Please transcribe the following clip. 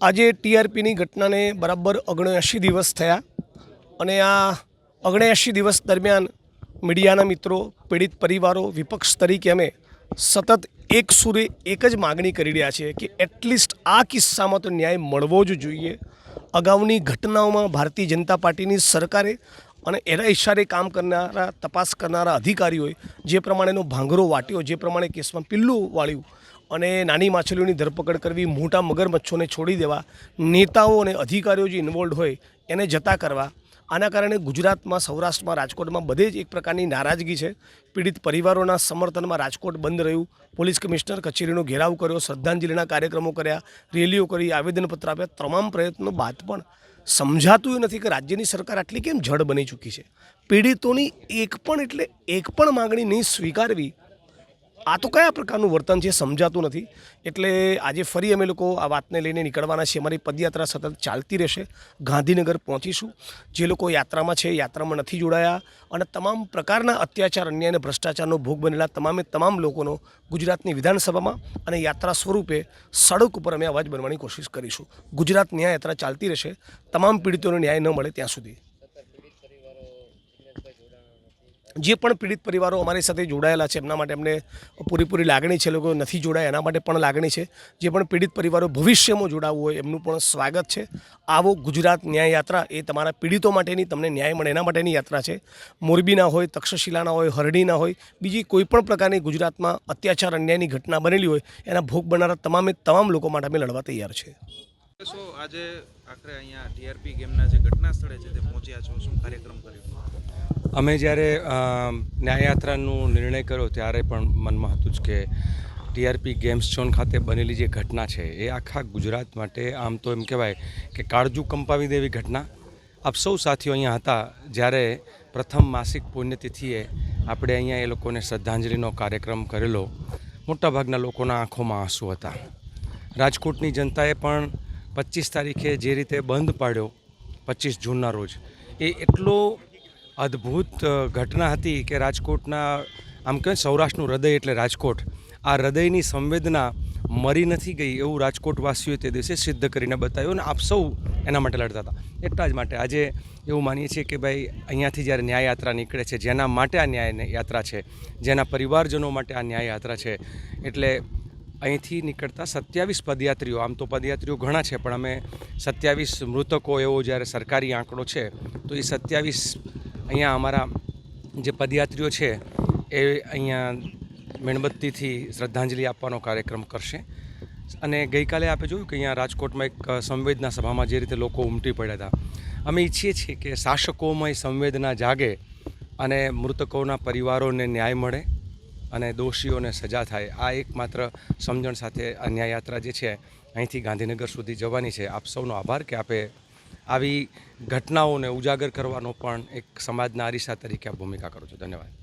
આજે ટીઆરપીની ઘટનાને બરાબર ઓગણએંશી દિવસ થયા અને આ ઓગણએંશી દિવસ દરમિયાન મીડિયાના મિત્રો, પીડિત પરિવારો, વિપક્ષ તરીકે અમે સતત એક સુરે એક જ માગણી કરી રહ્યા છીએ કે એટલીસ્ટ આ કિસ્સામાં તો ન્યાય મળવો જ જોઈએ. અગાઉની ઘટનાઓમાં ભારતીય જનતા પાર્ટીની સરકારે અને એના ઇશારે કામ કરનારા, તપાસ કરનારા અધિકારીઓએ જે પ્રમાણેનો ભાંગરો વાટ્યો, જે પ્રમાણે કેસમાં પિલ્લું વાળ્યું અને નાની માછલીઓની ધરપકડ કરવી, મોટા મગરમચ્છોને છોડી દેવા, નેતાઓ અને અધિકારીઓ જે ઇન્વોલ્વ હોય એને જતા કરવા આના કારણે ગુજરાતમાં, સૌરાષ્ટ્રમાં, રાજકોટમાં બધે જ એક પ્રકારની નારાજગી છે. પીડિત પરિવારોના સમર્થનમાં રાજકોટ બંધ રહ્યું. પોલીસ કમિશનર કચેરીનો ઘેરાવ કર્યો, શ્રદ્ધાંજલિના કાર્યક્રમો કર્યા, રેલીઓ કરી, આવેદનપત્ર આપ્યા, તમામ પ્રયત્નો બાદ પણ સમજાતું નથી કે રાજ્યની સરકાર આટલી કેમ જડ બની ચૂકી છે. પીડિતોની એક પણ એટલે એક પણ માગણી નહીં સ્વીકારવી આ તો કયા પ્રકારનું વર્તન છે સમજાતું નથી. એટલે આજે ફરી અમે લોકો આ વાતને લઈને નીકળવાના છીએ. અમારી પદયાત્રા સતત ચાલતી રહેશે. ગાંધીનગર પહોંચીશું. જે લોકો યાત્રામાં છે યાત્રામાં નથી જોડાયા. અને તમામ પ્રકારના અત્યાચાર, અન્યાય અને ભ્રષ્ટાચારનો ભોગ બનેલા તમામે તમામ લોકોનો ગુજરાતની વિધાનસભામાં અને યાત્રા સ્વરૂપે સડક ઉપર અમે અવાજ બનવાની કોશિશ કરીશું. ગુજરાત ન્યાય યાત્રા ચાલતી રહેશે. તમામ પીડિતોને ન્યાય ન મળે ત્યાં સુધી. જે પણ પીડિત પરિવારો અમારી સાથે જોડાયેલા છે, એમના માટે એમને પૂરેપૂરી લાગણી છે લોકો નથી જોડાયા, એના માટે પણ લાગણી છે. જે પણ પીડિત પરિવારો ભવિષ્યમાં જોડાવવું હોય, એમનું પણ સ્વાગત છે. આવો ગુજરાત ન્યાય યાત્રા એ તમારા પીડિતો માટેની તમને ન્યાય મળે, એના માટેની યાત્રા છે. મોરબીના હોય તક્ષશિલાના હોય હરડીના હોય, બીજી કોઈપણ પ્રકારની ગુજરાતમાં અત્યાચાર, અન્યાયની ઘટના બનેલી હોય, એના ભોગ બનનારા તમામે તમામ લોકો માટે અમે લડવા તૈયાર છે. આજે આખરે અહીંયા ટીઆરપી ગેમના જે ઘટના સ્થળે છે, તે પહોંચ્યા છો, શું કાર્યક્રમ કર્યો? અમે જ્યારે ન્યાયયાત્રાનું નિર્ણય કર્યો ત્યારે પણ મનમાં હતું જ કે ટીઆરપી ગેમ્સ ઝોન ખાતે બનેલી જે ઘટના છે એ આખા ગુજરાત માટે આમ તો એમ કહેવાય કે કાળજું કંપાવી દેવી ઘટના. આપ સૌ સાથીઓ અહીંયા હતા જ્યારે પ્રથમ માસિક પુણ્યતિથિએ આપણે અહીંયા એ લોકોને શ્રદ્ધાંજલિનો કાર્યક્રમ કરેલો. મોટાભાગના લોકોના આંખોમાં આંસુ હતા. રાજકોટની જનતાએ પણ પચીસ તારીખે જે રીતે બંધ પાડ્યો, પચીસ જૂનના રોજ, એ એટલો અદ્ભુત ઘટના હતી કે રાજકોટના, આમ કહે સૌરાષ્ટ્રનું હૃદય એટલે રાજકોટ. આ હૃદયની સંવેદના મરી નથી ગઈ એવું રાજકોટવાસીઓએ તે દિવસે સિદ્ધ કરીને બતાવ્યું અને આપ સૌ એના માટે લડતા હતા. એટલા જ માટે આજે એવું માનીએ છીએ કે ભાઈ, અહીંયાથી જ્યારે ન્યાય યાત્રા નીકળે છે, જેના માટે આ ન્યાય યાત્રા છે, જેના પરિવારજનો માટે આ ન્યાય યાત્રા છે, એટલે અહીંથી નીકળતા સત્યાવીસ પદયાત્રીઓ, આમ તો પદયાત્રીઓ ઘણા છે, પણ અમે સત્યાવીસ મૃતકો એવો જ્યારે સરકારી આંકડો છે, તો એ સત્યાવીસ અહીંયા અમારા જે પદયાત્રીઓ છે, એ અહીંયા મીણબત્તીથી શ્રદ્ધાંજલિ આપવાનો કાર્યક્રમ કરશે. અને ગઈકાલે આપણે જોયું કે અહીંયા રાજકોટમાં એક સંવેદના સભામાં જે રીતે લોકો ઉમટી પડ્યા હતા. અમે ઈચ્છીએ છીએ કે શાસકોમાં સંવેદના જાગે અને મૃતકોના પરિવારોને ન્યાય મળે અને દોષીઓને સજા થાય. આ એકમાત્ર સમજણ સાથે આ ન્યાયયાત્રા જે છે, અહીંથી ગાંધીનગર સુધી જવાની છે. આપ સૌનો આભાર કે આપે આવી ઘટનાઓને ઉજાગર કરવાનો પણ એક સમાજના અરીસા તરીકે આ ભૂમિકા કરો છો. ધન્યવાદ.